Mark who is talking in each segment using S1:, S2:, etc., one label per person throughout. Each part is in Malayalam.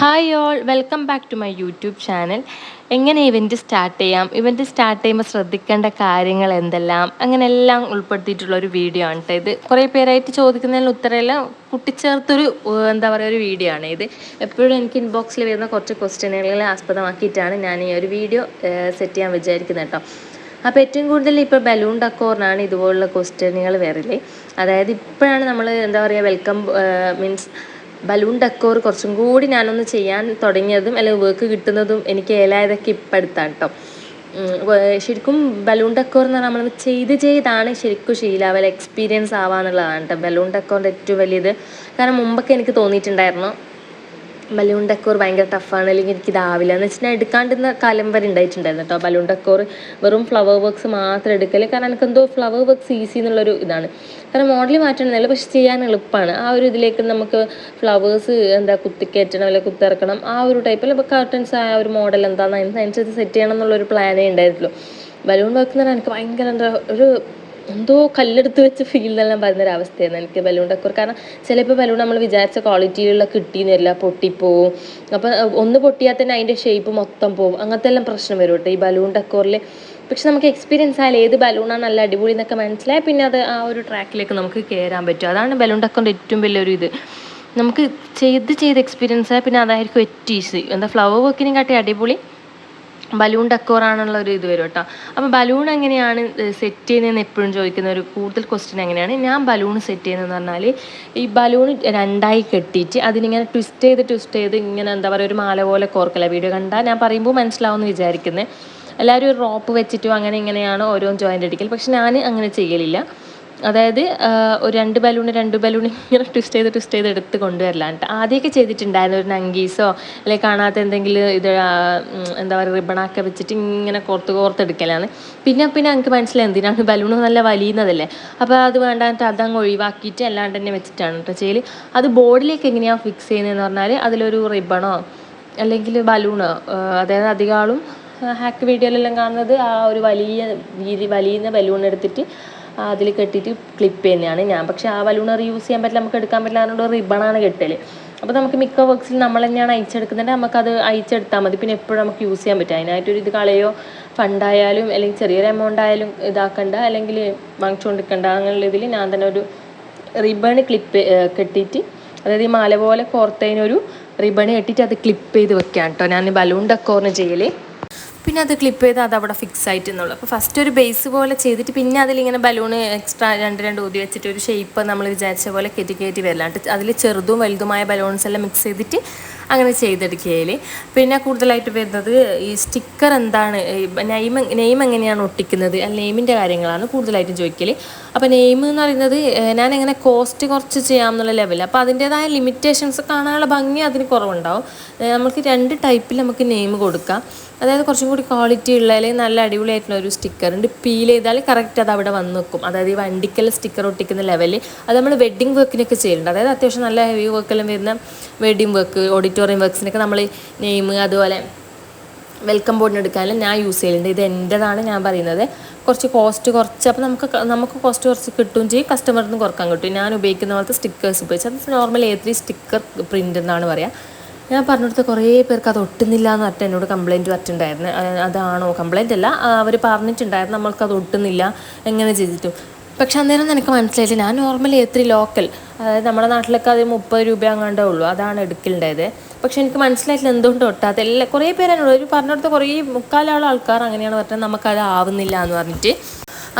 S1: Hi all welcome back to my YouTube channel എങ്ങനെ ഇവന്റ് സ്റ്റാർട്ട് ചെയ്യാം? ഇവന്റ് സ്റ്റാർട്ട് ചെയ്യുമ്പോൾ ശ്രദ്ധിക്കേണ്ട കാര്യങ്ങൾ എന്തെല്ലാം? അങ്ങനെ എല്ലാം ഉൾപ്പെടുത്തിയിട്ടുള്ള ഒരു വീഡിയോ ആണ് കേട്ടോ ഇത്. കുറേ പേരായിട്ട് ചോദിക്കുന്നതിന് ഉത്തരമെല്ലാം കുട്ടിച്ചേർത്തൊരു എന്താ പറയുക ഒരു വീഡിയോ ആണ് ഇത്. എപ്പോഴും എനിക്ക് ഇൻബോക്സിൽ വരുന്ന കുറച്ച് ക്വസ്റ്റ്യനുകളെ ആസ്പദമാക്കിയിട്ടാണ് ഞാൻ ഈ ഒരു വീഡിയോ സെറ്റ് ചെയ്യാൻ വിചാരിക്കുന്നത് കേട്ടോ അപ്പോൾ ഏറ്റവും കൂടുതൽ ഇപ്പോൾ ബലൂൺ ഡക്കോറിനാണ് ഇതുപോലുള്ള ക്വസ്റ്റ്യനുകൾ വരൽ. അതായത് ഇപ്പോഴാണ് നമ്മൾ എന്താ പറയുക വെൽക്കം മീൻസ് ബലൂൺ ഡെക്കോർ കുറച്ചും കൂടി ഞാനൊന്ന് ചെയ്യാൻ തുടങ്ങിയതും അല്ലെങ്കിൽ വർക്ക് കിട്ടുന്നതും എനിക്ക് ഏലായതൊക്കെ ഇപ്പം അടുത്താണ് കേട്ടോ ശരിക്കും ബലൂൺ ഡെക്കോർ എന്ന് പറഞ്ഞാൽ നമ്മൾ ചെയ്ത് ചെയ്താണ് ശരിക്കും ശീലാവൽ എക്സ്പീരിയൻസ് ആവാന്നുള്ളതാണ് കേട്ടോ ബലൂൺ ഡെക്കോറിന്റെ ഏറ്റവും വലിയത്. കാരണം മുമ്പൊക്കെ എനിക്ക് തോന്നിയിട്ടുണ്ടായിരുന്നു. ബലൂൺ ഡെക്കോർ ഭയങ്കര ടഫാണ് അല്ലെങ്കിൽ എനിക്ക് ഇതാവില്ല എന്ന് വെച്ചിട്ടുണ്ടെങ്കിൽ എടുക്കാണ്ടിരുന്ന കാലം വരെ ഉണ്ടായിട്ടുണ്ടായിരുന്നു കേട്ടോ ബലൂൺ ഡെക്കോർ വെറും ഫ്ലവർ വർക്ക്സ് മാത്രം എടുക്കൽ കാരണം എനിക്ക് എന്തോ ഫ്ലവർ വർക്ക്സ് ഈസി എന്നുള്ളൊരു ഇതാണ്. കാരണം മോഡൽ മാറ്റണമെന്നല്ല പക്ഷെ ചെയ്യാൻ എളുപ്പമാണ് ആ ഒരു ഇതിലേക്ക് നമുക്ക് ഫ്ലവേഴ്സ് എന്താ കുത്തിക്കയറ്റണം അല്ലെങ്കിൽ കുത്തിറക്കണം. ആ ഒരു ടൈപ്പിൽ ഇപ്പോൾ കർട്ടൻസ് ആ ഒരു മോഡൽ എന്താണെന്ന് അതിനനുസരിച്ച് സെറ്റ് ചെയ്യണം എന്നുള്ളൊരു പ്ലാനേ ഉണ്ടായിട്ടുള്ളൂ ബലൂൺ വർക്ക് എന്ന് പറഞ്ഞാൽ എനിക്ക് ഭയങ്കര എന്താ ഒരു എന്തോ കല്ലെടുത്ത് വെച്ച് ഫീൽ എന്നെല്ലാം പറയുന്നൊരു അവസ്ഥയായിരുന്നു. എനിക്ക് ബലൂൺ ഡെക്കോർ കാരണം ചിലപ്പോൾ ബലൂൺ നമ്മൾ വിചാരിച്ച ക്വാളിറ്റിയിലുള്ള കിട്ടിയെന്ന് വരില്ല പൊട്ടിപ്പോവും. അപ്പം ഒന്ന് പൊട്ടിയാൽ തന്നെ അതിന്റെ ഷേപ്പ് മൊത്തം പോവും. അങ്ങനത്തെ എല്ലാം പ്രശ്നം വരും കേട്ടോ ഈ ബലൂൺ ഡെക്കോറിൽ പക്ഷെ നമുക്ക് എക്സ്പീരിയൻസ് ആയാലും ഏത് ബലൂണാണ് നല്ല അടിപൊളി എന്നൊക്കെ മനസ്സിലായി പിന്നെ അത് ആ ഒരു ട്രാക്കിലേക്ക് നമുക്ക് കയറാൻ പറ്റും. അതാണ് ബലൂൺ ഡെക്കോറിന്റെ ഏറ്റവും വലിയൊരു ഇത്. നമുക്ക് ചെയ്ത് ചെയ്ത് എക്സ്പീരിയൻസ് ആയാൽ പിന്നെ അതായിരിക്കും ഏറ്റവും ഈസി എന്താ ഫ്ലവർ വർക്കിനെ കാട്ടി അടിപൊളി. ബലൂൺ ഡെക്കോറാണുള്ള ഒരു ഇത് വരും കേട്ടോ. അപ്പോൾ ബലൂൺ എങ്ങനെയാണ് സെറ്റ് ചെയ്യുന്നതെന്ന് എപ്പോഴും ചോദിക്കുന്ന ഒരു കൂടുതൽ ക്വസ്റ്റ്യൻ എങ്ങനെയാണ് ഞാൻ ബലൂൺ സെറ്റ് ചെയ്യുന്നതെന്ന് പറഞ്ഞാൽ ഈ ബലൂൺ രണ്ടായി കെട്ടിയിട്ട് അതിനിങ്ങനെ ട്വിസ്റ്റ് ചെയ്ത് ട്വിസ്റ്റ് ചെയ്ത് ഇങ്ങനെ എന്താ പറയുക ഒരു മാല പോലെ കോർക്കല വീഡിയോ കണ്ടാൽ? ഞാൻ പറയുമ്പോൾ മനസ്സിലാവുമെന്ന് വിചാരിക്കുന്നത് എല്ലാവരും ഒരു റോപ്പ് വെച്ചിട്ടും അങ്ങനെ ഇങ്ങനെയാണ് ഓരോ ജോയിന്റ് അടിക്കൽ പക്ഷെ ഞാൻ അങ്ങനെ ചെയ്യലില്ല. അതായത് ഒരു രണ്ട് ബലൂൺ രണ്ട് ബലൂൺ ഇങ്ങനെ ട്വിസ്റ്റ് ചെയ്ത് ട്വിസ്റ്റ് ചെയ്ത് എടുത്ത് കൊണ്ടുവരലാണ് ആദ്യമൊക്കെ ചെയ്തിട്ടുണ്ടായിരുന്നു ഒരു നങ്കീസോ അല്ലെങ്കിൽ കാണാത്ത എന്തെങ്കിലും ഇത് എന്താ പറയുക റിബണൊക്കെ വെച്ചിട്ട് ഇങ്ങനെ കോർത്ത് കോർത്തെടുക്കലാണ് പിന്നെ പിന്നെ എനിക്ക് മനസ്സിലായി എന്തിനാണ് ബലൂൺ നല്ല വലിയുന്നതല്ലേ? അപ്പോൾ അത് വേണ്ടാണ്ട് അതങ്ങ് ഒഴിവാക്കിയിട്ട് അല്ലാണ്ട് തന്നെ വെച്ചിട്ടാണ് കേട്ടോ ചെയ്യൽ അത് ബോർഡിലേക്ക് എങ്ങനെയാണ് ഫിക്സ് ചെയ്യുന്നതെന്ന് പറഞ്ഞാൽ അതിലൊരു റിബണോ അല്ലെങ്കിൽ ബലൂണോ അതായത് അധികം ആളും ഹാക്ക് വീഡിയോയിലെല്ലാം കാണുന്നത് ആ ഒരു വലിയ രീതി വലിയ ബലൂൺ എടുത്തിട്ട് അതിൽ കെട്ടിയിട്ട് ക്ലിപ്പ് തന്നെയാണ് ഞാൻ. പക്ഷേ ആ ബലൂൺ യൂസ് ചെയ്യാൻ പറ്റില്ല നമുക്ക് എടുക്കാൻ പറ്റില്ല അതിനുള്ള റിബണാണ് കെട്ടൽ അപ്പോൾ നമുക്ക് മിക്ക വർക്ക്സിൽ നമ്മൾ തന്നെയാണ് അയച്ചെടുക്കുന്നുണ്ട് നമുക്കത് അയച്ചെടുത്താൽ മതി. പിന്നെ എപ്പോഴും നമുക്ക് യൂസ് ചെയ്യാൻ പറ്റും. അതിനായിട്ടൊരു ഇത് കളയോ ഫണ്ടായാലും അല്ലെങ്കിൽ ചെറിയൊരു എമൗണ്ട് ആയാലും ഇതാക്കണ്ട. അല്ലെങ്കിൽ വാങ്ങിച്ചുകൊണ്ടിരിക്കണ്ട അങ്ങനെയുള്ള ഇതിൽ ഞാൻ തന്നെ ഒരു റിബൺ ക്ലിപ്പ് കെട്ടിയിട്ട് അതായത് ഈ മാല പോലെ കോർത്തതിനൊരു റിബൺ കെട്ടിയിട്ട് അത് ക്ലിപ്പ് ചെയ്ത് വെക്കാം കേട്ടോ ഞാൻ ബലൂൺ ഡെക്കോറിന് ചെയ്യൽ പിന്നെ അത് ക്ലിപ്പ് ചെയ്ത് അത് അവിടെ ഫിക്സ് ആയിട്ട് എന്നുള്ളൂ അപ്പോൾ ഫസ്റ്റ് ഒരു ബേസ് പോലെ ചെയ്തിട്ട് പിന്നെ അതിലിങ്ങനെ ബലൂണ് എക്സ്ട്രാ രണ്ട് രണ്ട് ഊതി വെച്ചിട്ട് ഒരു ഷേപ്പ് നമ്മൾ വിചാരിച്ച പോലെ കയറ്റി കയറ്റി വരലാണ്ട് അതിൽ ചെറുതും വലുതുമായ ബലൂൺസ് എല്ലാം മിക്സ് ചെയ്തിട്ട് അങ്ങനെ ചെയ്തെടുക്കുകയിൽ പിന്നെ കൂടുതലായിട്ട് വരുന്നത് ഈ സ്റ്റിക്കർ എന്താണ്? നെയിം നെയിം എങ്ങനെയാണ് ഒട്ടിക്കുന്നത്? അല്ല നെയിമിന്റെ കാര്യങ്ങളാണ് കൂടുതലായിട്ടും ചോദിക്കൽ അപ്പോൾ നെയിം എന്ന് പറയുന്നത് ഞാൻ എങ്ങനെ കോസ്റ്റ് കുറച്ച് ചെയ്യാം എന്നുള്ള ലെവൽ അപ്പോൾ അതിന്റേതായ ലിമിറ്റേഷൻസ് കാണാനുള്ള ഭംഗി അതിന് കുറവുണ്ടാവും. നമുക്ക് രണ്ട് ടൈപ്പിൽ നമുക്ക് നെയിം കൊടുക്കാം. അതായത് കുറച്ചും കൂടി ക്വാളിറ്റി ഉള്ള അല്ലെങ്കിൽ നല്ല അടിപൊളിയായിട്ടുള്ള ഒരു സ്റ്റിക്കർ ഉണ്ട്. പീൽ ചെയ്താൽ കറക്റ്റ് അത് അവിടെ വന്ന് നിൽക്കും അതായത് ഈ വണ്ടിക്കൽ സ്റ്റിക്കർ ഒട്ടിക്കുന്ന ലെവലിൽ അത് നമ്മൾ വെഡ്ഡിങ് വർക്കിനൊക്കെ ചെയ്യുന്നുണ്ട്. അതായത് അത്യാവശ്യം നല്ല ഹെവി വർക്കെല്ലാം വരുന്ന വെഡ്ഡിങ് വർക്ക് ഓഡിറ്റോറിയം വർക്ക്സിനൊക്കെ നമ്മൾ നെയിം അതുപോലെ വെൽക്കം ബോർഡിന് എടുക്കാനും ഞാൻ യൂസ് ചെയ്യലുണ്ട്. ഇത് എന്റെതാണ് ഞാൻ പറയുന്നത്. കുറച്ച് കോസ്റ്റ് കുറച്ച് അപ്പോൾ നമുക്ക് നമുക്ക് കോസ്റ്റ് കുറച്ച് കിട്ടുകയും ചെയ്യും. കസ്റ്റമറിൽ നിന്ന് കുറയ്ക്കാൻ കിട്ടും. ഞാൻ ഉപയോഗിക്കുന്ന പോലത്തെ സ്റ്റിക്കേഴ്സ് ഉപയോഗിച്ച്. അത് normal A three sticker print എന്നാണ് പറയുക ഞാൻ പറഞ്ഞിടത്ത് കുറേ പേർക്ക് അത് ഒട്ടുന്നില്ല എന്ന് പറഞ്ഞിട്ട് എന്നോട് കംപ്ലയിന്റ് പറ്റുണ്ടായിരുന്നു അഹ് അതാണോ കംപ്ലയിന്റ് അല്ല. അവർ പറഞ്ഞിട്ടുണ്ടായിരുന്നു. നമ്മൾക്ക് അത് ഒട്ടുന്നില്ല. എങ്ങനെ ചെയ്തിട്ടും. പക്ഷെ അന്നേരം എനിക്ക് മനസ്സിലായില്ല? ഞാൻ നോർമലി എത്ര ലോക്കൽ അതായത് നമ്മുടെ നാട്ടിലൊക്കെ അത് മുപ്പത് രൂപ അങ്ങാണ്ടേ ഉള്ളൂ. അതാണ് എടുക്കലുണ്ടായത്. പക്ഷെ എനിക്ക് മനസ്സിലായിട്ടില്ല എന്തുകൊണ്ട് ഒട്ടാത്ത എല്ലാ കുറേ പേരാണുള്ളത് ഒരു പറഞ്ഞിടത്ത് കുറേ മുക്കാലാളും ആൾക്കാർ അങ്ങനെയാണ് പറഞ്ഞത്. നമുക്കത് ആവുന്നില്ല എന്ന് പറഞ്ഞിട്ട്.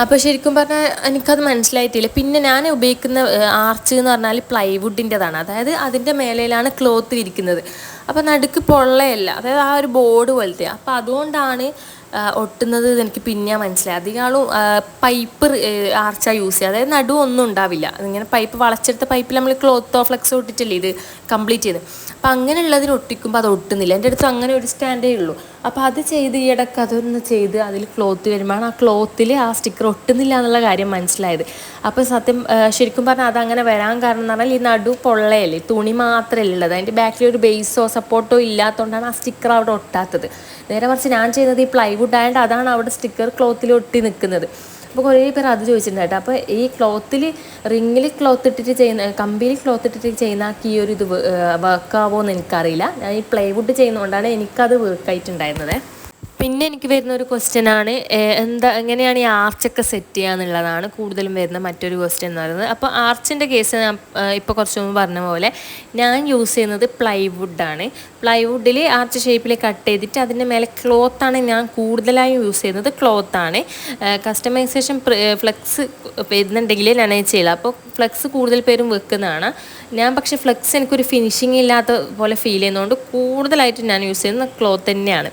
S1: അപ്പോൾ ശരിക്കും പറഞ്ഞാൽ എനിക്കത് മനസ്സിലായിട്ടില്ല. പിന്നെ ഞാൻ ഉപയോഗിക്കുന്ന ആർച്ച് എന്ന് പറഞ്ഞാൽ പ്ലൈവുഡിന്റെതാണ് അതായത് അതിന്റെ മേലയിലാണ് ക്ലോത്ത് ഇരിക്കുന്നത്. അപ്പോൾ നടുക്ക് പൊള്ളയല്ല. അതായത് ആ ഒരു ബോർഡ് പോലത്തെ. അപ്പോൾ അതുകൊണ്ടാണ് ഒട്ടുന്നത് എനിക്ക് പിന്നെ മനസ്സിലായി. അധികം ആളും പൈപ്പ് ആർച്ചാ യൂസ് ചെയ്യുക. അതായത് നടുവൊന്നും ഉണ്ടാവില്ല. ഇങ്ങനെ പൈപ്പ് വളച്ചെടുത്ത പൈപ്പിൽ നമ്മൾ ക്ലോത്തോ ഫ്ലെക്സോ ഇട്ടിട്ടില്ലേ ഇത് കംപ്ലീറ്റ് ചെയ്ത്. അപ്പം അങ്ങനെയുള്ളതിന് ഒട്ടിക്കുമ്പോൾ അത് ഒട്ടുന്നില്ല. എന്റെ അടുത്ത് അങ്ങനെ ഒരു സ്റ്റാൻഡേ ഉള്ളൂ. അപ്പോൾ അത് ചെയ്ത് ഈ ഇടയ്ക്ക് അതൊന്ന് ചെയ്ത് അതിൽ ക്ലോത്ത് വരുമ്പോഴാണ് ആ ക്ലോത്തിൽ ആ സ്റ്റിക്കർ ഒട്ടുന്നില്ല എന്നുള്ള കാര്യം മനസ്സിലായത്. അപ്പോൾ സത്യം ശരിക്കും പറഞ്ഞാൽ അതങ്ങനെ വരാൻ കാരണം എന്ന് പറഞ്ഞാൽ ഈ നടു പൊള്ളയല്ലേ? തുണി മാത്രമല്ല ഉള്ളത്. അതിന്റെ ബാക്കിൽ ഒരു ബേസോ സപ്പോർട്ടോ ഇല്ലാത്തതുകൊണ്ടാണ് ആ സ്റ്റിക്കർ അവിടെ ഒട്ടാത്തത്. നേരെ മറിച്ച് ഞാൻ ചെയ്യുന്നത് ഈ പ്ലൈവുഡ് ആയതുകൊണ്ട് അതാണ് അവിടെ സ്റ്റിക്കർ ക്ലോത്തിൽ ഒട്ടി നിൽക്കുന്നത് അപ്പോൾ കുറേ പേർ അത് ചോദിച്ചിട്ടുണ്ട് അപ്പോൾ ഈ ക്ലോത്തിൽ റിങ്ങിൽ ക്ലോത്ത് ഇട്ടിട്ട് ചെയ്യുന്ന കമ്പിയിൽ ക്ലോത്ത് ഇട്ടിട്ട് ചെയ്യുന്ന ഈ ഒരു ഇത് വർക്കാവോ എന്ന് എനിക്കറിയില്ല. ഞാൻ ഈ പ്ലൈവുഡ് ചെയ്യുന്നതുകൊണ്ടാണ് എനിക്കത് വർക്കായിട്ടുണ്ടായിരുന്നത് പിന്നെ എനിക്ക് വരുന്ന ഒരു ക്വസ്റ്റ്യൻ ആണ് എന്താ എങ്ങനെയാണ് ഈ ആർച്ചൊക്കെ സെറ്റ് ചെയ്യുക എന്നുള്ളതാണ് കൂടുതലും വരുന്ന മറ്റൊരു ക്വസ്റ്റ്യൻ എന്ന് പറയുന്നത്. അപ്പോൾ ആർച്ചിന്റെ കേസ് ഞാൻ ഇപ്പോൾ കുറച്ച് മുമ്പ് പറഞ്ഞ പോലെ ഞാൻ യൂസ് ചെയ്യുന്നത് പ്ലൈവുഡാണ് പ്ലൈവുഡിൽ ആർച്ച് ഷേപ്പിൽ കട്ട് ചെയ്തിട്ട് അതിന്റെ മേലെ ക്ലോത്താണ് ഞാൻ കൂടുതലായും യൂസ് ചെയ്യുന്നത് ക്ലോത്താണ് കസ്റ്റമൈസേഷൻ ഫ്ലെക്സ് വരുന്നുണ്ടെങ്കിൽ ഞാൻ ചെയ്യില്ല അപ്പോൾ ഫ്ലെക്സ് കൂടുതൽ പേരും വെക്കുന്നതാണ്. ഞാൻ പക്ഷേ ഫ്ലെക്സ് എനിക്കൊരു ഫിനിഷിംഗ് ഇല്ലാത്ത പോലെ ഫീൽ ചെയ്യുന്നതുകൊണ്ട് കൂടുതലായിട്ട് ഞാൻ യൂസ് ചെയ്യുന്നത് ക്ലോത്ത് തന്നെയാണ്.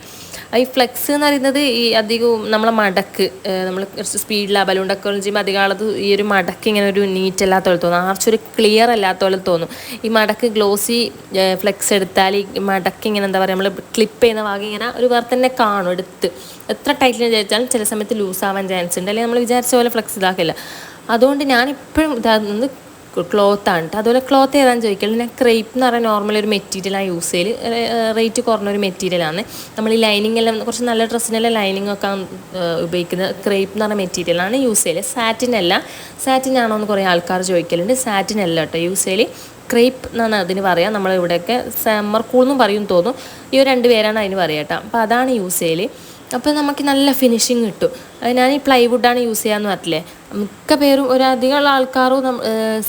S1: ഈ ഫ്ലെക്സ് എന്ന് പറയുന്നത് ഈ അധികവും നമ്മളെ മടക്ക് നമ്മൾ കുറച്ച് സ്പീഡിൽ ബലൂണ്ടൊക്കെ ചെയ്യുമ്പോൾ അധികം ആളത് ഈ ഒരു മടക്ക് ഇങ്ങനെ ഒരു നീറ്റ് അല്ലാത്ത പോലെ തോന്നും. ആർച്ചൊരു ക്ലിയർ അല്ലാത്ത പോലെ തോന്നും. ഈ മടക്ക് ഗ്ലോസി ഫ്ലെക്സ് എടുത്താൽ ഈ മടക്ക് ഇങ്ങനെ എന്താ പറയുക നമ്മൾ ക്ലിപ്പ് ചെയ്യുന്ന ഭാഗം ഇങ്ങനെ ഒരു വേറെ തന്നെ കാണും എടുത്ത്. എത്ര ടൈറ്റിൽ വിചാരിച്ചാലും ചില സമയത്ത് ലൂസ് ആവാൻ ചാൻസ് ഉണ്ട്. അല്ലെങ്കിൽ നമ്മൾ വിചാരിച്ച പോലെ ഫ്ലെക്സ് ഇതാക്കില്ല. അതുകൊണ്ട് ഞാനിപ്പോഴും ഇതാകുന്നത് ക്ലോത്ത് ആണ് ട്ടോ. അതുപോലെ ക്ലോത്ത് ഏതാണെന്ന് ചോദിക്കൽ? ഞാൻ ക്രേപ്പ് എന്ന് പറയുന്ന നോർമൽ ഒരു മെറ്റീരിയലാണ് യൂസ് ചെയ്യൽ റേറ്റ് കുറഞ്ഞ ഒരു മെറ്റീരിയലാണ് നമ്മൾ ഈ ലൈനിങ് എല്ലാം കുറച്ച് നല്ല ഡ്രസ്സിനെല്ലാം ലൈനിങ് ഒക്കെ ഉപയോഗിക്കുന്ന ക്രേപ്പ് എന്ന് പറഞ്ഞ മെറ്റീരിയലാണ് യൂസ് ചെയ്യൽ സാറ്റിൻ അല്ല. സാറ്റിൻ ആണോ എന്ന് കുറേ ആൾക്കാർ ചോദിക്കലുണ്ട്. സാറ്റിൻ അല്ല കേട്ടോ യൂസ് ചെയ്യൽ ക്രേപ്പ് എന്നാണ് അതിന് പറയുക നമ്മളിവിടെയൊക്കെ സമ്മർ കൂൾ എന്നും പറയും തോന്നും. ഈ രണ്ട് പേരാണ് അതിന് പറയുക കേട്ടോ അപ്പോൾ അതാണ് യൂസ് ചെയ്യൽ അപ്പോൾ നമുക്ക് നല്ല ഫിനിഷിങ് കിട്ടും. അത് ഞാൻ ഈ പ്ലൈവുഡാണ് യൂസ് ചെയ്യാന്ന് പറഞ്ഞില്ലേ മിക്ക പേരും ഒരധികം ആൾക്കാരും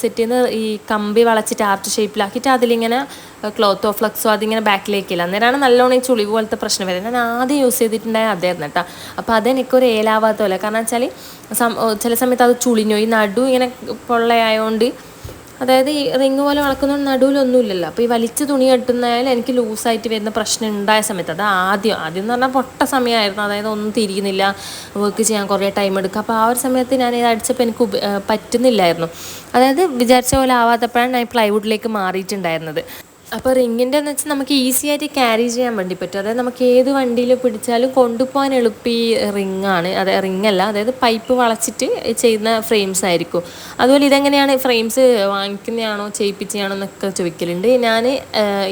S1: സെറ്റ് ചെയ്യുന്ന ഈ കമ്പി വളച്ചിട്ട് ആർട്ട് ഷേപ്പിലാക്കിയിട്ട് അതിലിങ്ങനെ ക്ലോത്തോ ഫ്ലക്സോ അതിങ്ങനെ ബാക്കിലേക്കില്ല അന്നേരമാണ് നല്ലോണം ഈ ചുളിവ് പോലത്തെ പ്രശ്നം വരുന്നത്. ഞാൻ ആദ്യം യൂസ് ചെയ്തിട്ടുണ്ടായ അതായിരുന്നു കേട്ടോ. അപ്പോൾ അതെനിക്കൊരു ഏലാവാത്ത പോലെ. കാരണം വെച്ചാൽ ചില സമയത്ത് അത് ചുളിഞ്ഞു ഈ നടു ഇങ്ങനെ പൊള്ളയായതുകൊണ്ട് അതായത് ഈ റിങ് പോലെ വളക്കുന്ന നടുവിലൊന്നുമില്ലല്ലോ. അപ്പോൾ ഈ വലിച്ച തുണി കെട്ടുന്നതായാലും എനിക്ക് ലൂസായിട്ട് വരുന്ന പ്രശ്നം ഉണ്ടായ സമയത്ത് അത് ആദ്യം ആദ്യം എന്ന് പറഞ്ഞാൽ പൊട്ട സമയമായിരുന്നു അതായത് ഒന്നും തിരിയുന്നില്ല. വർക്ക് ചെയ്യാൻ കുറേ ടൈം എടുക്കുക അപ്പോൾ ആ ഒരു സമയത്ത് ഞാൻ ഇത് അടിച്ചപ്പോൾ എനിക്ക് പറ്റുന്നില്ലായിരുന്നു. അതായത് വിചാരിച്ച പോലെ ആവാത്തപ്പോഴാണ് ഞാൻ പ്ലൈവുഡിലേക്ക് മാറിയിട്ടുണ്ടായിരുന്നത്. അപ്പോൾ റിങ്ങിന്റെ എന്ന് വെച്ചാൽ നമുക്ക് ഈസി ആയിട്ട് ക്യാരി ചെയ്യാൻ വേണ്ടി പറ്റും. അതായത് നമുക്ക് ഏത് വണ്ടിയിൽ പിടിച്ചാലും കൊണ്ടുപോകാൻ എളുപ്പം ഈ റിങ്ങാണ്. അതായത് റിങ്ങല്ല. അതായത് പൈപ്പ് വളച്ചിട്ട് ചെയ്യുന്ന ഫ്രെയിംസ് ആയിരിക്കും. അതുപോലെ ഇതെങ്ങനെയാണ് ഫ്രെയിംസ് വാങ്ങിക്കുന്നതാണോ ചെയ്യിപ്പിച്ചതാണോ എന്നൊക്കെ ചോദിക്കലുണ്ട്. ഞാൻ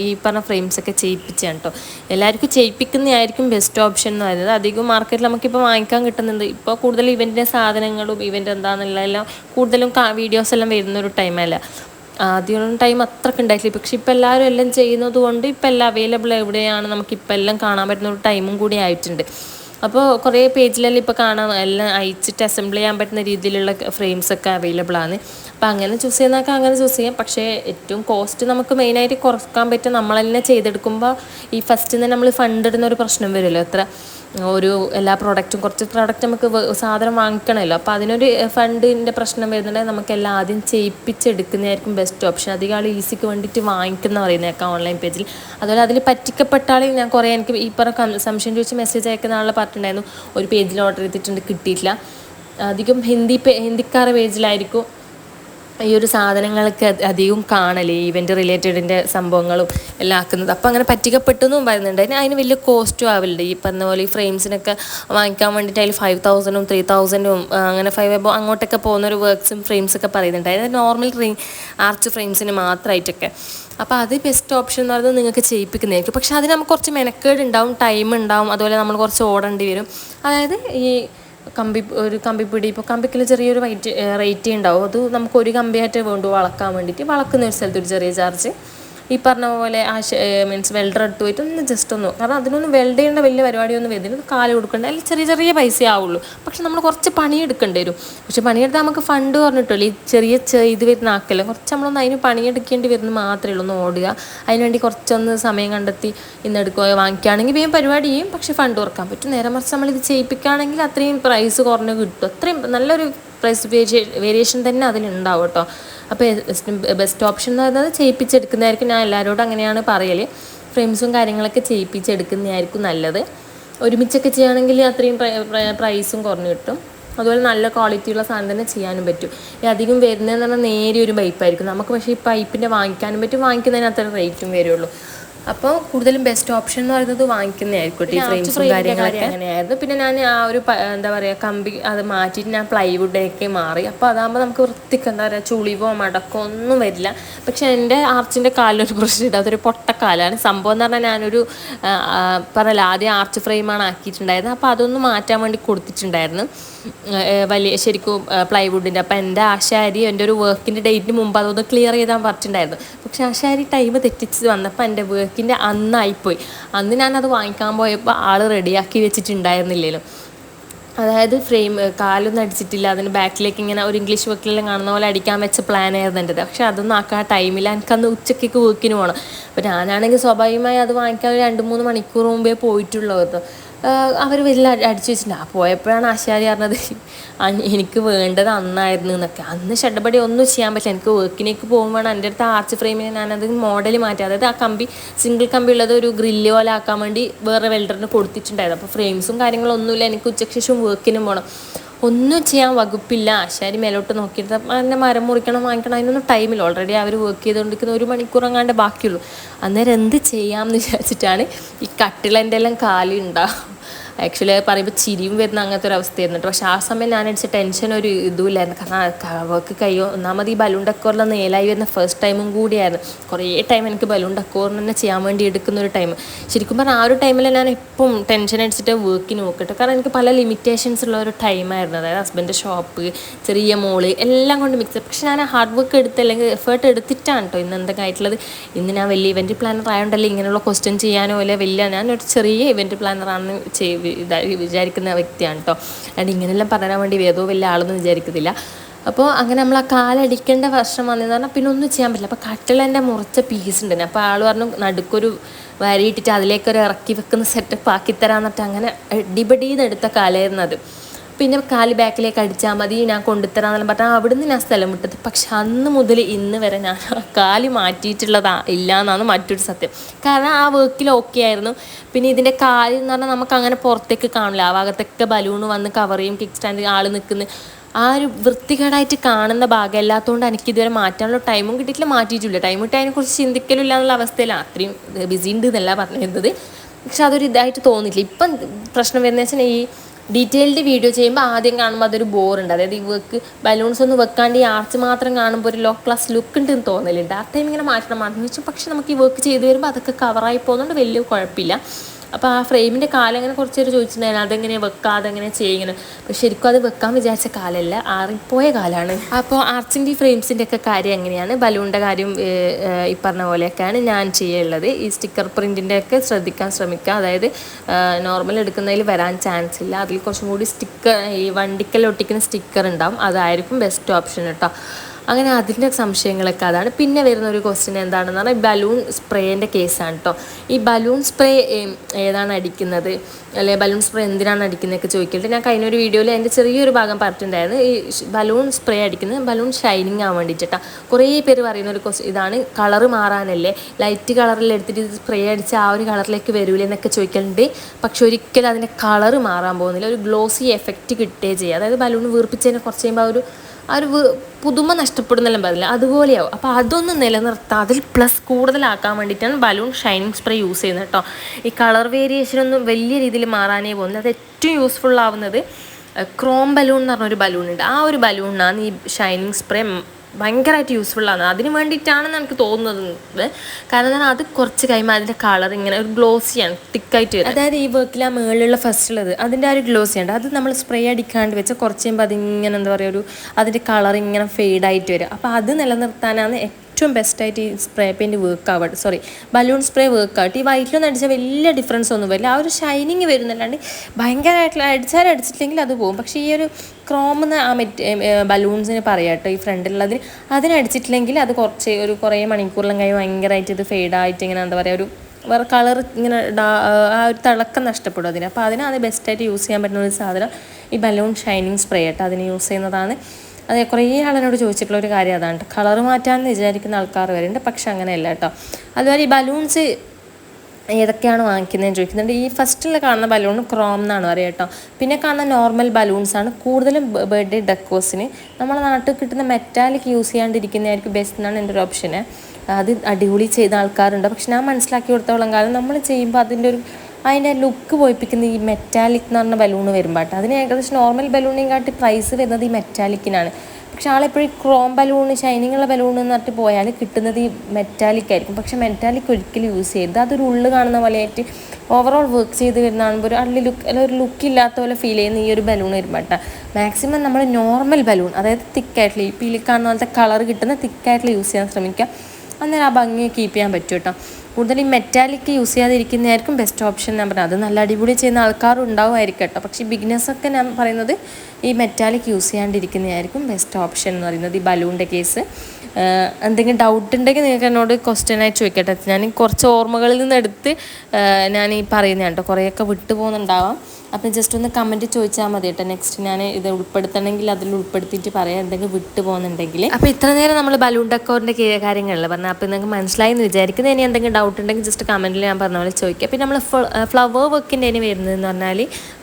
S1: ഈ പറഞ്ഞ ഫ്രെയിംസ് ഒക്കെ ചെയ്യിപ്പിച്ചാണ് കേട്ടോ എല്ലാവർക്കും ചെയ്യിപ്പിക്കുന്നതായിരിക്കും ബെസ്റ്റ് ഓപ്ഷൻ എന്ന് പറയുന്നത്. അധികം മാർക്കറ്റിൽ നമുക്കിപ്പോൾ വാങ്ങിക്കാൻ കിട്ടുന്നുണ്ട്. ഇപ്പോൾ കൂടുതൽ ഇവന്റിന്റെ സാധനങ്ങളും ഇവന്റ് എന്താണെന്നുള്ള എല്ലാം കൂടുതലും വീഡിയോസ് എല്ലാം വരുന്ന ഒരു ടൈമല്ല ആദ്യം ടൈം അത്രയ്ക്ക് ഉണ്ടായിട്ടില്ല. പക്ഷെ ഇപ്പം എല്ലാവരും എല്ലാം ചെയ്യുന്നത് കൊണ്ട് ഇപ്പം എല്ലാം അവൈലബിൾ എവിടെയാണ് നമുക്കിപ്പോൾ എല്ലാം കാണാൻ പറ്റുന്ന ഒരു ടൈമും കൂടി ആയിട്ടുണ്ട്. അപ്പോൾ കുറേ പേജിലെല്ലാം ഇപ്പോൾ കാണാം. എല്ലാം അയച്ചിട്ട് അസംബിൾ ചെയ്യാൻ പറ്റുന്ന രീതിയിലുള്ള ഫ്രെയിംസ് ഒക്കെ അവൈലബിൾ ആണ്. അപ്പോൾ അങ്ങനെ ചൂസ് ചെയ്യുന്നതൊക്കെ അങ്ങനെ ചൂസ് ചെയ്യാം. പക്ഷേ ഏറ്റവും കോസ്റ്റ് നമുക്ക് മെയിനായിട്ട് കുറയ്ക്കാൻ പറ്റും നമ്മൾ തന്നെ ചെയ്തെടുക്കുമ്പോൾ ഈ ഫസ്റ്റ് തന്നെ നമ്മൾ ഫണ്ട് ഇടുന്ന ഒരു പ്രശ്നം വരുമല്ലോ എത്ര ഒരു എല്ലാ പ്രോഡക്റ്റും കുറച്ച് പ്രോഡക്റ്റ് നമുക്ക് സാധനം വാങ്ങിക്കണമല്ലോ. അപ്പോൾ അതിനൊരു ഫണ്ടിന്റെ പ്രശ്നം വരുന്നുണ്ടെങ്കിൽ നമുക്കെല്ലാം ആദ്യം ചെയ്യിപ്പിച്ചെടുക്കുന്നതായിരിക്കും ബെസ്റ്റ് ഓപ്ഷൻ അധികം ആൾ ഈസിക്ക് വേണ്ടിയിട്ട് വാങ്ങിക്കുന്ന പറയുന്നേക്കാം ഓൺലൈൻ പേജിൽ അതുപോലെ അതിൽ പറ്റിക്കപ്പെട്ട ഞാൻ കുറേ എനിക്ക് ഈ പറഞ്ഞ സംശയം ചോദിച്ച് മെസ്സേജ് അയക്കുന്ന ആളെ പറഞ്ഞിട്ടുണ്ടായിരുന്നു. ഒരു പേജിൽ ഓർഡർ ചെയ്തിട്ടുണ്ട് കിട്ടിയിട്ടില്ല. അധികം ഹിന്ദി ഹിന്ദിക്കാരുടെ പേജിലായിരിക്കും ഈ ഒരു സാധനങ്ങളൊക്കെ അധികം കാണലേ ഈവന്റ് റിലേറ്റഡിന്റെ സംഭവങ്ങളും എല്ലാം ആക്കുന്നത്. അപ്പോൾ അങ്ങനെ പറ്റിക്കപ്പെട്ടെന്നും പറയുന്നുണ്ട്. അതിന് അതിന് വലിയ കോസ്റ്റും ആവില്ല ഈ പറഞ്ഞ പോലെ ഈ ഫ്രെയിംസിനൊക്കെ വാങ്ങിക്കാൻ വേണ്ടിയിട്ട് അതിൽ ഫൈവ് തൗസൻഡും ത്രീ തൗസൻഡും അങ്ങനെ ഫൈവ് എബോ അങ്ങോട്ടൊക്കെ പോകുന്ന ഒരു വർക്ക്സും ഫ്രെയിംസൊക്കെ പറയുന്നുണ്ട്. അതായത് നോർമൽ റീ ആർച്ച് ഫ്രെയിംസിന് മാത്രമായിട്ടൊക്കെ അപ്പോൾ അത് ബെസ്റ്റ് ഓപ്ഷൻ എന്ന് പറയുന്നത് നിങ്ങൾക്ക് ചെയ്യിപ്പിക്കുന്നതായിരിക്കും. പക്ഷേ അതിന് നമുക്ക് കുറച്ച് മെനക്കേട് ഉണ്ടാവും ടൈം ഉണ്ടാവും. അതുപോലെ നമ്മൾ കുറച്ച് ഓടേണ്ടി വരും. അതായത് ഈ കമ്പി ഒരു കമ്പിപ്പിടി. ഇപ്പോൾ കമ്പിക്കിൽ ചെറിയൊരു വൈറ്റ് റേറ്റ് ഉണ്ടാവും. അത് നമുക്ക് ഒരു കമ്പിയായിട്ട് വേണ്ടു. വളക്കാൻ വേണ്ടിയിട്ട്. വളക്കുന്ന ഒരു സ്ഥലത്ത് ഒരു ചെറിയ ചാർജ്. ഈ പറഞ്ഞ പോലെ ആ മീൻസ് വെൽഡർ എടുത്ത് പോയിട്ട് ഒന്ന് ജസ്റ്റ് ഒന്ന് കാരണം അതിനൊന്നും വെൽഡ് ചെയ്യേണ്ട വലിയ പരിപാടിയൊന്നും വരുന്നില്ല ഇത് കാൽ കൊടുക്കേണ്ട. അല്ലെങ്കിൽ ചെറിയ ചെറിയ പൈസ ആവുള്ളൂ. പക്ഷെ നമ്മൾ കുറച്ച് പണിയെടുക്കേണ്ടി വരും. പക്ഷെ പണിയെടുത്താൽ നമുക്ക് ഫണ്ട് പറഞ്ഞിട്ടുള്ളൂ. ഈ ചെറിയ ചെയ്ത് വരുന്ന ആക്കല്ല കുറച്ച് നമ്മളൊന്ന് അതിന് പണിയെടുക്കേണ്ടി വരുന്നത് മാത്രമേ ഉള്ളൂ. ഒന്ന് ഓടുക. അതിനുവേണ്ടി കുറച്ചൊന്ന് സമയം കണ്ടെത്തി ഇന്ന് എടുക്കുക വാങ്ങിക്കുകയാണെങ്കിൽ വേഗം പരിപാടി ചെയ്യും. പക്ഷെ ഫണ്ട് കുറയ്ക്കാൻ പറ്റും. നേരെ മറിച്ച് നമ്മളിത് ചെയ്യിപ്പിക്കുകയാണെങ്കിൽ അത്രയും പ്രൈസ് കുറഞ്ഞ് കിട്ടും. അത്രയും നല്ലൊരു പ്രൈസ് വേരിയേഷൻ തന്നെ അതിലുണ്ടാവും കേട്ടോ. അപ്പോൾ ബെസ്റ്റ് ഓപ്ഷൻ എന്ന് പറയുന്നത് ചെയ്യിപ്പിച്ചെടുക്കുന്നതായിരിക്കും. ഞാൻ എല്ലാവരോടും അങ്ങനെയാണ് പറയൽ ഫ്രെയിംസും കാര്യങ്ങളൊക്കെ ചെയ്യിപ്പിച്ചെടുക്കുന്നതായിരിക്കും നല്ലത്. ഒരുമിച്ചൊക്കെ ചെയ്യുകയാണെങ്കിൽ അത്രയും പ്രൈസും കുറഞ്ഞു കിട്ടും. അതുപോലെ നല്ല ക്വാളിറ്റിയുള്ള സാധനം തന്നെ ചെയ്യാനും പറ്റും. ഈ അധികം വരുന്നതെന്ന് പറഞ്ഞാൽ നേരെ ഒരു പൈപ്പായിരിക്കും നമുക്ക് പക്ഷേ ഈ പൈപ്പിന്റെ വാങ്ങിക്കാനും പറ്റും. വാങ്ങിക്കുന്നതിന് അത്ര റേറ്റും വരുള്ളൂ. അപ്പോൾ കൂടുതലും ബെസ്റ്റ് ഓപ്ഷൻ എന്ന് പറയുന്നത് വാങ്ങിക്കുന്നതായിരിക്കും ഈ ഫ്രെയിംസും കാര്യങ്ങളൊക്കെ. അങ്ങനെയായിരുന്നു പിന്നെ ഞാൻ ആ ഒരു എന്താ പറയുക കമ്പി അത് മാറ്റിയിട്ട് ഞാൻ പ്ലൈവുഡിലേക്ക് മാറി. അപ്പോൾ അതാകുമ്പോൾ നമുക്ക് വൃത്തിക്ക് എന്താ പറയുക ചുളിവോ മടക്കോ ഒന്നും വരില്ല. പക്ഷെ എന്റെ ആർച്ചിന്റെ കാലിലൊരു പ്രശ്നമുണ്ട് അതൊരു പൊട്ടക്കാലാണ്. സംഭവം എന്ന് പറഞ്ഞാൽ ഞാനൊരു പറഞ്ഞല്ലോ ആദ്യം ആർച്ച് ഫ്രെയിമാണ് ആക്കിയിട്ടുണ്ടായിരുന്നത്. അപ്പോൾ അതൊന്ന് മാറ്റാൻ വേണ്ടി കൊടുത്തിട്ടുണ്ടായിരുന്നു. വലിയ ശരിക്കും പ്ലൈവുഡിന്റെ അപ്പോൾ എന്റെ ആശാരി എന്റെ ഒരു വർക്കിന്റെ ഡേറ്റിന് മുമ്പ് അതൊന്ന് ക്ലിയർ ചെയ്താൽ പറഞ്ഞിട്ടുണ്ടായിരുന്നു. പക്ഷേ ആശാരി ടൈം തെറ്റിച്ച് വന്നപ്പോൾ എന്റെ വർക്കിന്റെ അന്നായിപ്പോയി. അന്ന് ഞാനത് വാങ്ങിക്കാൻ പോയപ്പോൾ ആൾ റെഡിയാക്കി വെച്ചിട്ടുണ്ടായിരുന്നില്ലല്ലോ. അതായത് ഫ്രെയിം കാലൊന്നും അടിച്ചിട്ടില്ല. അതിന് ബാക്കിലേക്ക് ഇങ്ങനെ ഒരു ഇംഗ്ലീഷ് വർക്കിലെല്ലാം കാണുന്ന പോലെ അടിക്കാൻ വെച്ച പ്ലാൻ ആയിരുന്നു എന്റെ പക്ഷേ അതൊന്നും ആക്കാൻ ടൈമില്ല എനിക്കന്ന് ഉച്ചയ്ക്ക് വർക്കിന് പോകണം അപ്പോൾ ഞാനാണെങ്കിൽ സ്വാഭാവികമായി അത് വാങ്ങിക്കാൻ ഒരു രണ്ട് മൂന്ന് മണിക്കൂർ മുമ്പേ പോയിട്ടുള്ളൂ അവർ വലിയ അടിച്ചു വെച്ചിട്ടുണ്ട്. ആ പോയപ്പോഴാണ് ആശാരി പറഞ്ഞത് എനിക്ക് വേണ്ടത് അന്നായിരുന്നു എന്നൊക്കെ. അന്ന് ഷഡ്ബടി ഒന്നും ചെയ്യാൻ പറ്റില്ല. എനിക്ക് വർക്കിനേക്ക് പോകുമ്പോൾ എന്റെ അടുത്ത് ആർച്ച് ഫ്രെയിമിന് ഞാനത് മോഡൽ മാറ്റി. അതായത് ആ കമ്പി സിംഗിൾ കമ്പി ഉള്ളത് ഒരു ഗ്രില്ല് പോലെ ആക്കാൻ വേണ്ടി വേറെ വെൽഡറിന് കൊടുത്തിട്ടുണ്ടായിരുന്നു. അപ്പോൾ ഫ്രെയിംസും കാര്യങ്ങളും ഒന്നുമില്ല എനിക്ക് ഉച്ചയ്ക്ക് ശേഷം വർക്കിനും പോകണം ഒന്നും ചെയ്യാൻ വകുപ്പില്ല. ആശാരി മേലോട്ട് നോക്കിയിട്ട് അതിന്റെ മരം മുറിക്കണം വാങ്ങിക്കണം. അതിനൊന്നും ടൈമില്ല ഓൾറെഡി അവർ വർക്ക് ചെയ്തുകൊണ്ടിരിക്കുന്ന ഒരു മണിക്കൂർ അങ്ങാണ്ട് ബാക്കിയുള്ളൂ. അന്നേരം എന്ത് ചെയ്യാമെന്ന് വിചാരിച്ചിട്ടാണ് ഈ കട്ടിളന്റെ എല്ലാം കാലുണ്ടാവും ആക്ച്വലി പറയുമ്പോൾ ചിരിയും വരുന്ന അങ്ങനത്തെ ഒരു അവസ്ഥയായിരുന്നു. കേട്ടോ പക്ഷെ ആ സമയം ഞാൻ അടിച്ച ടെൻഷൻ ഒരു ഇതുമില്ലായിരുന്നു. കാരണം അവർക്ക് കയ്യോ ഒന്നാമത് ഈ ബലൂൺ ഡെക്കോറിലെ നേലായി വരുന്ന ഫസ്റ്റ് ടൈമും കൂടിയായിരുന്നു. കുറേ ടൈം എനിക്ക് ബലൂൺ ഡെക്കോറിന് തന്നെ ചെയ്യാൻ വേണ്ടി എടുക്കുന്ന ഒരു ടൈം ശരിക്കും പറഞ്ഞാൽ ആ ഒരു ടൈമിൽ ഞാൻ എപ്പം ടെൻഷൻ അടിച്ചിട്ട് വർക്കിന് നോക്കട്ടെ. കാരണം എനിക്ക് പല ലിമിറ്റേഷൻസ് ഉള്ള ഒരു ടൈമായിരുന്നു അതായത് ഹസ്ബൻഡ് ഷോപ്പ് ചെറിയ മോൾ എല്ലാം കൊണ്ട് മിക്സ് പക്ഷെ ഞാൻ ഹാർഡ് വർക്ക് എടുത്ത് അല്ലെങ്കിൽ എഫേർട്ട് എടുത്തിട്ടാണ് കേട്ടോ ഇന്ന് എന്തൊക്കെ ആയിട്ടുള്ളത്. ഇന്ന് ഞാൻ വലിയ ഇവന്റ് പ്ലാനർ ആയതുകൊണ്ടല്ലേ ഇങ്ങനെയുള്ള ക്വസ്റ്റ്യൻ ചെയ്യാനോ അല്ലെ വലിയ ഞാനൊരു ചെറിയ ഇവന്റ് പ്ലാനറാണ് ചെയ് ഇതാ- വിചാരിക്കുന്ന വ്യക്തിയാണ് കേട്ടോ അല്ലാണ്ട് ഇങ്ങനെയെല്ലാം പറയാൻ വേണ്ടി ഏതോ വലിയ ആളൊന്നും വിചാരിക്കത്തില്ല. അപ്പോൾ അങ്ങനെ നമ്മൾ ആ കാലടിക്കേണ്ട വർഷം വന്നതെന്ന് പറഞ്ഞാൽ പിന്നെ ഒന്നും ചെയ്യാൻ പറ്റില്ല. അപ്പോൾ കട്ടിലെന്റെ മുറിച്ച പീസ് ഉണ്ട് അപ്പോൾ ആൾ പറഞ്ഞു നടുക്കൊരു വരിയിട്ടിട്ട് അതിലേക്കൊരു ഇറക്കി വെക്കുന്ന സെറ്റപ്പ് ആക്കി തരാന്നിട്ട് അങ്ങനെ ഡിബഡീന്ന് എടുത്ത കാലമായിരുന്നു അത്. പിന്നെ കാൽ ബാക്കിലേക്ക് അടിച്ചാൽ മതി ഞാൻ കൊണ്ടുത്തരാന്നെല്ലാം പറഞ്ഞാൽ അവിടുന്ന് ഞാൻ സ്ഥലം വിട്ടത്. പക്ഷെ അന്ന് മുതൽ ഇന്ന് വരെ ഞാൻ കാൽ മാറ്റിയിട്ടുള്ളതാ ഇല്ല എന്നാണ് മറ്റൊരു സത്യം. കാരണം ആ വർക്കിൽ ഓക്കെ ആയിരുന്നു. പിന്നെ ഇതിന്റെ കാൽ എന്ന് പറഞ്ഞാൽ നമുക്ക് അങ്ങനെ പുറത്തേക്ക് കാണില്ല. ആ ഭാഗത്തൊക്കെ ബലൂൺ വന്ന് കവർ ചെയ്യും കിക്ക് സ്റ്റാൻഡ് ആൾ നിൽക്കുന്ന ആ ഒരു വൃത്തികേടായിട്ട് കാണുന്ന ഭാഗം അല്ലാത്തതുകൊണ്ട് എനിക്ക് ഇതുവരെ മാറ്റാനുള്ള ടൈമും കിട്ടിയിട്ടില്ല മാറ്റിയിട്ടില്ല. ടൈം കിട്ടി അതിനെക്കുറിച്ച് ചിന്തിക്കലില്ല എന്നുള്ള അവസ്ഥയിലാണ് അത്രയും ബിസി ഉണ്ട് എന്നല്ല പറഞ്ഞിരുന്നത്. പക്ഷെ അതൊരു ഇതായിട്ട് തോന്നിയില്ല ഇപ്പം പ്രശ്നം വരുന്നത് വെച്ചാൽ ഈ ഡീറ്റെയിൽഡ് വീഡിയോ ചെയ്യുമ്പോൾ ആദ്യം കാണുമ്പോൾ അതൊരു ബോറുണ്ട് അതായത് ഈ വർക്ക് ബലൂൺസ് ഒന്നും വെക്കാണ്ട് ഈ ആർച്ച് മാത്രം കാണുമ്പോൾ ഒരു ലോ ക്ലാസ് ലുക്ക് ഉണ്ട് എന്ന് തോന്നലുണ്ട്. ആ ടൈം ഇങ്ങനെ മാറ്റണം മാറ്റണം പക്ഷെ നമുക്ക് ഈ വർക്ക് ചെയ്ത് വരുമ്പോൾ അതൊക്കെ കവറായി പോകുന്നതുകൊണ്ട് വലിയ കുഴപ്പമില്ല. അപ്പോൾ ആ ഫ്രെയിമിന്റെ കാലം ഇങ്ങനെ കുറച്ച് പേര് ചോദിച്ചിട്ടുണ്ടായിരുന്നു? അതെങ്ങനെ വെക്കുക അതെങ്ങനെ ചെയ്യണം പക്ഷെ ശരിക്കും അത് വെക്കാൻ വിചാരിച്ച കാലമല്ല ആറിപ്പോയ കാലമാണ് അപ്പോൾ ആർച്ചിന്റെ ഫ്രെയിംസിന്റെ ഒക്കെ കാര്യം എങ്ങനെയാണ്? ബലൂണിന്റെ കാര്യം ഈ പറഞ്ഞ പോലെയൊക്കെയാണ് ഞാൻ ചെയ്യുള്ളത് ഈ സ്റ്റിക്കർ പ്രിന്റിന്റെ ഒക്കെ ശ്രദ്ധിക്കാൻ ശ്രമിക്കുക. അതായത് നോർമൽ എടുക്കുന്നതിൽ വരാൻ ചാൻസ് ഇല്ല. അതിൽ കുറച്ചും കൂടി സ്റ്റിക്കർ ഈ വണ്ടിക്കൽ ഒട്ടിക്കുന്ന സ്റ്റിക്കർ ഉണ്ടാവും. അതായിരിക്കും ബെസ്റ്റ് ഓപ്ഷൻ കേട്ടോ. അങ്ങനെ അതിന്റെ സംശയങ്ങളൊക്കെ അതാണ്. പിന്നെ വരുന്ന ഒരു ക്വസ്റ്റ്യൻ എന്താണെന്ന് പറഞ്ഞാൽ ബലൂൺ സ്പ്രേന്റെ കേസാണ് കേട്ടോ ഈ ബലൂൺ സ്പ്രേ ഏതാണ് അടിക്കുന്നത്? അല്ലെ ബലൂൺ സ്പ്രേ എന്തിനാണ് അടിക്കുന്നതൊക്കെ ചോദിക്കട്ടെ. ഞാൻ കഴിഞ്ഞ ഒരു വീഡിയോയിൽ എന്റെ ചെറിയൊരു ഭാഗം പറഞ്ഞിട്ടുണ്ടായിരുന്നു. ഈ ബലൂൺ സ്പ്രേ അടിക്കുന്നത് ബലൂൺ ഷൈനിങ് ആവാൻ വേണ്ടിയിട്ടാണ് കുറേ പേര് പറയുന്ന ഒരു ക്വസ്റ്റ്യൻ ഇതാണ് കളർ മാറാനല്ലേ. ലൈറ്റ് കളറിൽ എടുത്തിട്ട് ഇത് സ്പ്രേ അടിച്ച് ആ ഒരു കളറിലേക്ക് വരൂലേ എന്നൊക്കെ ചോദിക്കലുണ്ട്. പക്ഷെ ഒരിക്കലും അതിന്റെ കളർ മാറാൻ പോകുന്നില്ല. ഒരു ഗ്ലോസി എഫക്റ്റ് കിട്ടുകയും ചെയ്യുക അതായത് ബലൂൺ വീർപ്പിച്ചതിനെ കുറച്ച് കഴിയുമ്പോൾ ആ ഒരു ആ ഒരു പുതുമ നഷ്ടപ്പെടുന്നെല്ലാം പറയില്ല അതുപോലെയാവും. അപ്പോൾ അതൊന്ന് നിലനിർത്താം. അതിൽ പ്ലസ് കൂടുതലാക്കാൻ വേണ്ടിയിട്ടാണ് ബലൂൺ ഷൈനിങ് സ്പ്രേ യൂസ് ചെയ്യുന്നത് കേട്ടോ ഈ കളർ വേരിയേഷനൊന്നും വലിയ രീതിയിൽ മാറാനേ പോകുന്നില്ല. അത് ഏറ്റവും യൂസ്ഫുൾ ആവുന്നത് ക്രോം ബലൂൺ എന്ന് പറഞ്ഞൊരു ബലൂൺ ഉണ്ട്. ആ ഒരു ബലൂണിനാണ് ഈ ഷൈനിങ് സ്പ്രേ ഭയങ്കരമായിട്ട് യൂസ്ഫുൾ ആണ്. അതിന് വേണ്ടിയിട്ടാണെന്ന് എനിക്ക് തോന്നുന്നത്. കാരണം അത് കുറച്ച് കഴിയുമ്പോൾ അതിന്റെ കളർ ഇങ്ങനെ ഒരു ഗ്ലോസിയാണ് തിക്കായിട്ട് വരും അതായത് ഈ വർക്കിൽ ആ ഫസ്റ്റ് ഉള്ളത് അതിന്റെ ആ ഒരു ഗ്ലോസിയുണ്ട് അത് നമ്മൾ സ്പ്രേ അടിക്കാണ്ട് വെച്ചാൽ കുറച്ച് കഴിയുമ്പോൾ അതിങ്ങനെ എന്താ പറയുക ഒരു അതിന്റെ കളർ ഇങ്ങനെ ഫെയ്ഡായിട്ട് വരും. അപ്പോൾ അത് നിലനിർത്താനാണ് ഏറ്റവും ബെസ്റ്റായിട്ട് ഈ സ്പ്രേ പെയിന്റ് വർക്ക് ആവട്ടെ സോറി ബലൂൺ സ്പ്രേ വർക്ക് ആവട്ടെ. ഈ വൈറ്റിലൊന്നും അടിച്ചാൽ വലിയ ഡിഫറൻസ് ഒന്നും വരില്ല. ആ ഒരു ഷൈനിങ് വരുന്നല്ലാണ്ട് ഭയങ്കരമായിട്ടുള്ള അടിച്ചാൽ അടിച്ചിട്ടില്ലെങ്കിൽ അത് പോകും. പക്ഷേ ഈ ഒരു ക്രോം എന്ന് ആ മെറ്റ് ബലൂൺസിന് പറയാം കേട്ടോ. ഈ ഫ്രണ്ടിലുള്ളതിന് അതിനടിച്ചിട്ടില്ലെങ്കിൽ അത് കുറച്ച് ഒരു കുറേ മണിക്കൂറിലും കഴിഞ്ഞ് ഭയങ്കരമായിട്ട് ഇത് ഫെയ്ഡായിട്ട് ഇങ്ങനെ എന്താ പറയുക ഒരു വേറെ കളർ ഇങ്ങനെ ആ ഒരു തിളക്കം നഷ്ടപ്പെടും അതിന്. അപ്പോൾ അതിനാണ് ബെസ്റ്റായിട്ട് യൂസ് ചെയ്യാൻ പറ്റുന്ന ഒരു സാധനം ഈ ബലൂൺ ഷൈനിങ് സ്പ്രേ ആയിട്ട് അതിന് യൂസ് ചെയ്യുന്നതാണ്. അത് കുറേ ആളിനോട് ചോദിച്ചിട്ടുള്ള ഒരു കാര്യം അതാണ് കളർ മാറ്റാമെന്ന് വിചാരിക്കുന്ന ആൾക്കാർ വരുന്നുണ്ട് പക്ഷെ അങ്ങനെയല്ല കേട്ടോ അതുപോലെ ഈ ബലൂൺസ് ഏതൊക്കെയാണ് വാങ്ങിക്കുന്നതെന്ന് ചോദിക്കുന്നുണ്ട്. ഈ ഫസ്റ്റിൽ കാണുന്ന ബലൂൺ ക്രോം എന്നാണ് പറയുക കേട്ടോ പിന്നെ കാണുന്ന നോർമൽ ബലൂൺസ് ആണ്. കൂടുതലും ബർത്ത്ഡേ ഡെക്കോസിന് നമ്മുടെ നാട്ടിൽ കിട്ടുന്ന മെറ്റാലിക് യൂസ് ചെയ്യാണ്ടിരിക്കുന്നതായിരിക്കും ബെസ്റ്റ് എന്നാണ് എന്റെ ഒരു ഓപ്ഷന് അത് അടിപൊളി ചെയ്ത ആൾക്കാരുണ്ട്. പക്ഷെ ഞാൻ മനസ്സിലാക്കി കൊടുത്തോളം കാലം നമ്മൾ ചെയ്യുമ്പോൾ അതിന്റെ ഒരു അതിന്റെ ലുക്ക് പോയിപ്പിക്കുന്ന ഈ മെറ്റാലിക് എന്ന് പറഞ്ഞ ബലൂൺ വരുമ്പോൾ കേട്ടോ അതിന് ഏകദേശം നോർമൽ ബലൂണിനെയും കാട്ടി പ്രൈസ് വരുന്നത് ഈ മെറ്റാലിക്കിനാണ് പക്ഷെ ആളെപ്പോഴും ക്രോം ബലൂൺ ഷൈനിങ് ഉള്ള ബലൂൺ എന്ന് പറഞ്ഞിട്ട് പോയാൽ കിട്ടുന്നത് ഈ മെറ്റാലിക് ആയിരിക്കും. പക്ഷെ മെറ്റാലിക് ഒരിക്കലും യൂസ് ചെയ്യരുത്. അതൊരു ഉള്ളു കാണുന്ന പോലെയായിട്ട് ഓവറോൾ വർക്ക് ചെയ്ത് വരുന്ന കാണുമ്പോൾ ഒരു അള്ളി ലുക്ക് അല്ല ഒരു ലുക്ക് ഇല്ലാത്ത പോലെ ഫീൽ ചെയ്യുന്ന ഈ ഒരു ബലൂൺ വരുമ്പോൾ കേട്ടോ മാക്സിമം നമ്മൾ നോർമൽ ബലൂൺ അതായത് തിക്കായിട്ടുള്ള ഈ പീലിക്കാണെന്ന കാണുന്ന പോലത്തെ കളർ കിട്ടുന്ന തിക്കായിട്ടുള്ള യൂസ് ചെയ്യാൻ ശ്രമിക്കുക. അന്നേരം ആ ഭംഗി കീപ്പ് ചെയ്യാൻ പറ്റും കേട്ടോ. കൂടുതൽ ഈ മെറ്റാലിക് യൂസ് ചെയ്യാതിരിക്കുന്നതായിരിക്കും ബെസ്റ്റ് ഓപ്ഷൻ ഞാൻ പറഞ്ഞത്. അത് നല്ല അടിപൊളി ചെയ്യുന്ന ആൾക്കാരും ഉണ്ടാവുമായിരിക്കും കേട്ടോ. പക്ഷേ ബിഗിനേഴ്സൊക്കെ ഞാൻ പറയുന്നത് ഈ മെറ്റാലിക് യൂസ് ചെയ്യാണ്ടിരിക്കുന്നതായിരിക്കും ബെസ്റ്റ് ഓപ്ഷൻ എന്ന് പറയുന്നത് ഈ ബലൂണിന്റെ കേസ് എന്തെങ്കിലും ഡൗട്ട് ഉണ്ടെങ്കിൽ നിങ്ങൾക്ക് എന്നോട് ക്വസ്റ്റ്യൻ ആയി ചോദിക്കട്ടെ. ഞാൻ കുറച്ച് ഓർമ്മകളിൽ നിന്ന് എടുത്ത് ഞാൻ ഈ പറയുന്നതാണ് കേട്ടോ. കുറേയൊക്കെ വിട്ടു പോകുന്നുണ്ടാവാം അപ്പം ജസ്റ്റ് ഒന്ന് കമന്റ് ചോദിച്ചാൽ മതി കേട്ടോ നെക്സ്റ്റ് ഞാൻ ഇത് ഉൾപ്പെടുത്തണമെങ്കിൽ അതിൽ ഉൾപ്പെടുത്തിയിട്ട് പറയാം. എന്തെങ്കിലും വിട്ടു പോകുന്നുണ്ടെങ്കിൽ. അപ്പോൾ ഇത്ര നേരം നമ്മൾ ബലൂൺ ഡെക്കോറിന്റെ കാര്യങ്ങളല്ലേ പറഞ്ഞാൽ അപ്പോൾ നിങ്ങൾക്ക് മനസ്സിലായി എന്ന് വിചാരിക്കുന്നത് ഇനി എന്തെങ്കിലും ഡൗട്ട് ഉണ്ടെങ്കിൽ ജസ്റ്റ് കമന്റിൽ ഞാൻ പറഞ്ഞ പോലെ ചോദിക്കുക പിന്നെ നമ്മൾ ഫ്ലവർ വർക്കിന്റെ ഇനി വരുന്നതെന്ന് പറഞ്ഞാൽ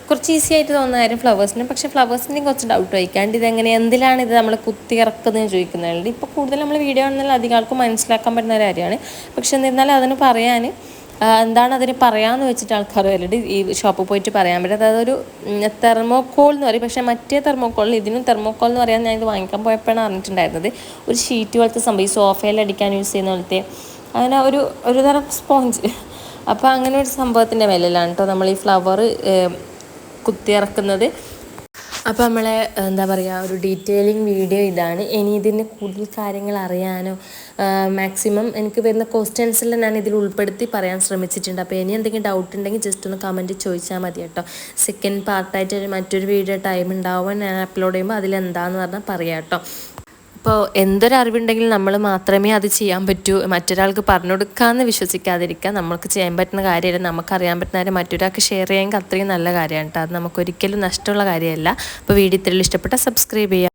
S1: കുറച്ച് ഈസി ആയിട്ട് തോന്നുന്ന കാര്യം ഫ്ലവേഴ്സിന് പക്ഷേ ഫ്ലവേഴ്സിന്റെയും കുറച്ച് ഡൗട്ട് ചോദിക്കാണ്ട് ഇതെങ്ങനെ എന്തിലാണ് ഇത് നമ്മൾ കുത്തി ഇറക്കുന്നതെന്ന് ചോദിക്കുന്നുണ്ട് ഇപ്പോൾ കൂടുതൽ നമ്മൾ വീഡിയോ ആണെന്നാൽ അധികം ആൾക്കും മനസ്സിലാക്കാൻ പറ്റുന്ന ഒരു കാര്യമാണ്. പക്ഷെ എന്നിരുന്നാലും അതിന് പറയാൻ എന്താണ് അതിന് പറയാമെന്ന് വെച്ചിട്ട് ആൾക്കാർ വരുന്നുണ്ട് ഈ ഷോപ്പിൽ പോയിട്ട് പറയാൻ പറ്റും. അതൊരു തെർമോക്കോൾ എന്ന് പറയും. പക്ഷേ മറ്റേ തെർമോക്കോളിൽ ഇതിനും തെർമോക്കോൾ എന്ന് പറയാൻ ഞാൻ ഇത് വാങ്ങിക്കാൻ പോയപ്പോഴാണ് അറിഞ്ഞിട്ടുണ്ടായിരുന്നത്. ഒരു ഷീറ്റ് പോലത്തെ സംഭവം ഈ സോഫയിൽ അടിക്കാൻ യൂസ് ചെയ്യുന്ന പോലത്തെ അങ്ങനെ ഒരു ഒരു തരം സ്പോഞ്ച്. അപ്പോൾ അങ്ങനെ ഒരു സംഭവത്തിന്റെ മേലിലാണ് കേട്ടോ നമ്മൾ ഈ ഫ്ലവർ കുത്തിയിറക്കുന്നത് അപ്പോൾ നമ്മളെ എന്താ പറയുക ഒരു ഡീറ്റെയിലിംഗ് വീഡിയോ ഇതാണ്. ഇനി ഇതിന് കൂടുതൽ കാര്യങ്ങൾ അറിയാനോ മാക്സിമം എനിക്ക് വരുന്ന ക്വസ്റ്റ്യൻസെല്ലാം ഞാൻ ഇതിൽ ഉൾപ്പെടുത്തി പറയാൻ ശ്രമിച്ചിട്ടുണ്ട്. അപ്പോൾ ഇനി എന്തെങ്കിലും ഡൗട്ട് ഉണ്ടെങ്കിൽ ജസ്റ്റ് ഒന്ന് കമന്റ് ചോദിച്ചാൽ മതി കേട്ടോ. സെക്കൻഡ് പാർട്ടായിട്ട് മറ്റൊരു വീഡിയോ ടൈം ഉണ്ടാവുമ്പോൾ ഞാൻ അപ്ലോഡ് ചെയ്യുമ്പോൾ അതിലെന്താന്ന് പറഞ്ഞാൽ പറയാം കേട്ടോ. അപ്പോൾ എന്തൊരു അറിവുണ്ടെങ്കിൽ നമ്മൾ മാത്രമേ അത് ചെയ്യാൻ പറ്റൂ. മറ്റൊരാൾക്ക് പറഞ്ഞു കൊടുക്കാമെന്ന് വിശ്വസിക്കാതിരിക്കുക നമുക്ക് ചെയ്യാൻ പറ്റുന്ന കാര്യമല്ല നമുക്കറിയാൻ പറ്റുന്ന കാര്യം മറ്റൊരാൾക്ക് ഷെയർ ചെയ്യാമെങ്കിൽ അത്രയും നല്ല കാര്യമാണ് കേട്ടോ അത് നമുക്കൊരിക്കലും നഷ്ടമുള്ള കാര്യമല്ല. അപ്പോൾ വീഡിയോ ഇത്രയും ഇഷ്ടപ്പെട്ടാൽ സബ്സ്ക്രൈബ് ചെയ്യുക